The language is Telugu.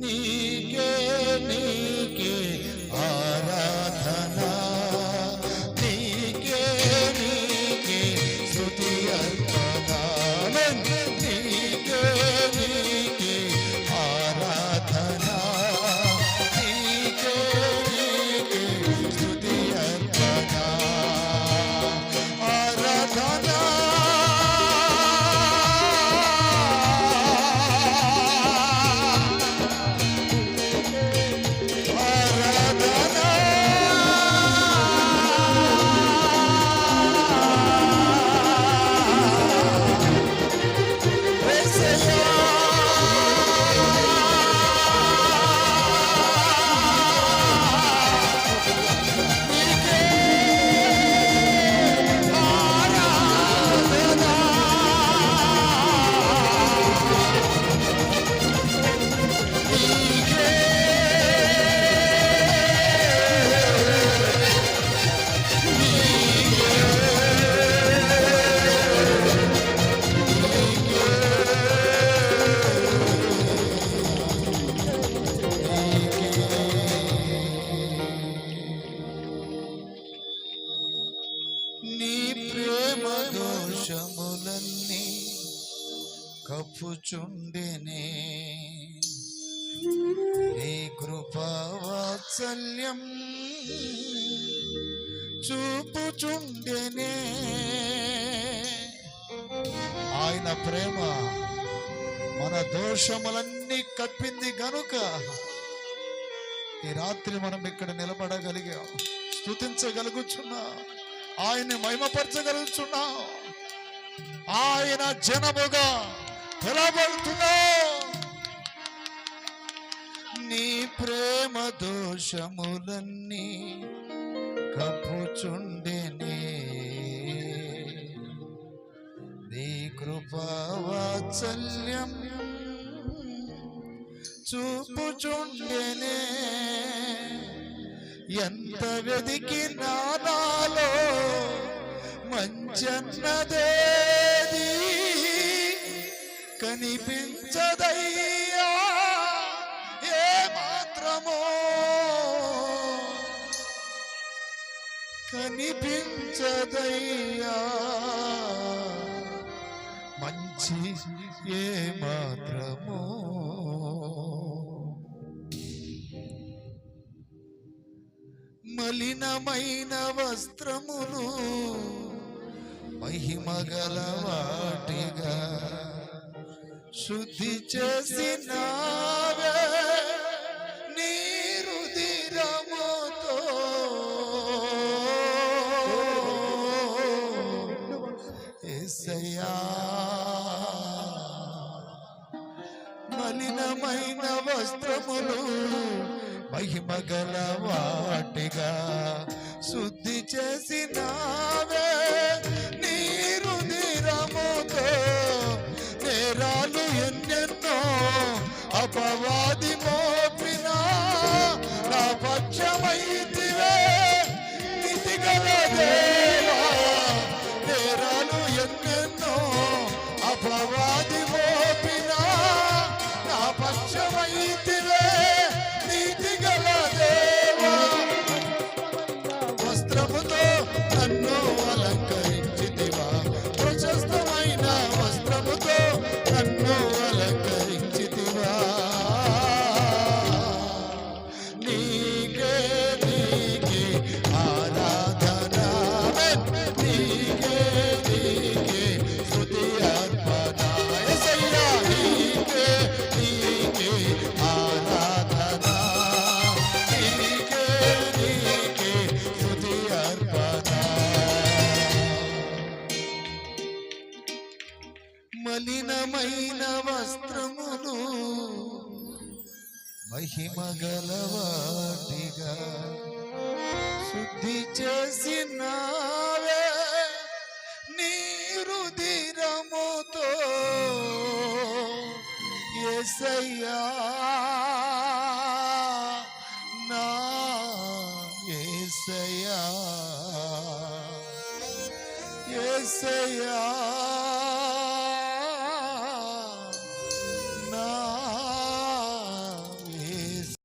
你。కప్పుచుండెనే. నీ కృపావాత్సల్యం చూపుచుండెనే. ఆయన ప్రేమ మన దోషములన్నీ కప్పింది గనుక ఈ రాత్రి మనం ఇక్కడ నిలబడగలిగాం. స్తుతించగలుగుచున్నా. ఆయన్ని మహిమపరచగలుగుచున్నా. ఆయన జనముగా పిలవబడుతున్నా నీ ప్రేమ దోషములన్నీ కప్పుచుండెనే. నీ కృపావాత్సల్యం చూపుచుండెనే. ఎంత వెదికి నానాలో మంచన్నదే. కనిపించదయ్యా. ఏ మాత్రమో. కనిపించదయ్యా. మంచి ఏ మాత్రమో. మలినమైన వస్త్రములు మహిమగల వాటిగా శుద్ధి చేసినావే నీరు దిరముతో ఎసయ్యా మలినమైన వస్త్రములు మహిమగల వాటిగా శుద్ధి చేసినావే. céu aí. మలినమైన వస్త్రములు. మహిమగలవాటిగా శుద్ధి చేసినావే నీరుదిరముతో ఎసయ్యా నా ఎసయ్యా ఎసయ్యా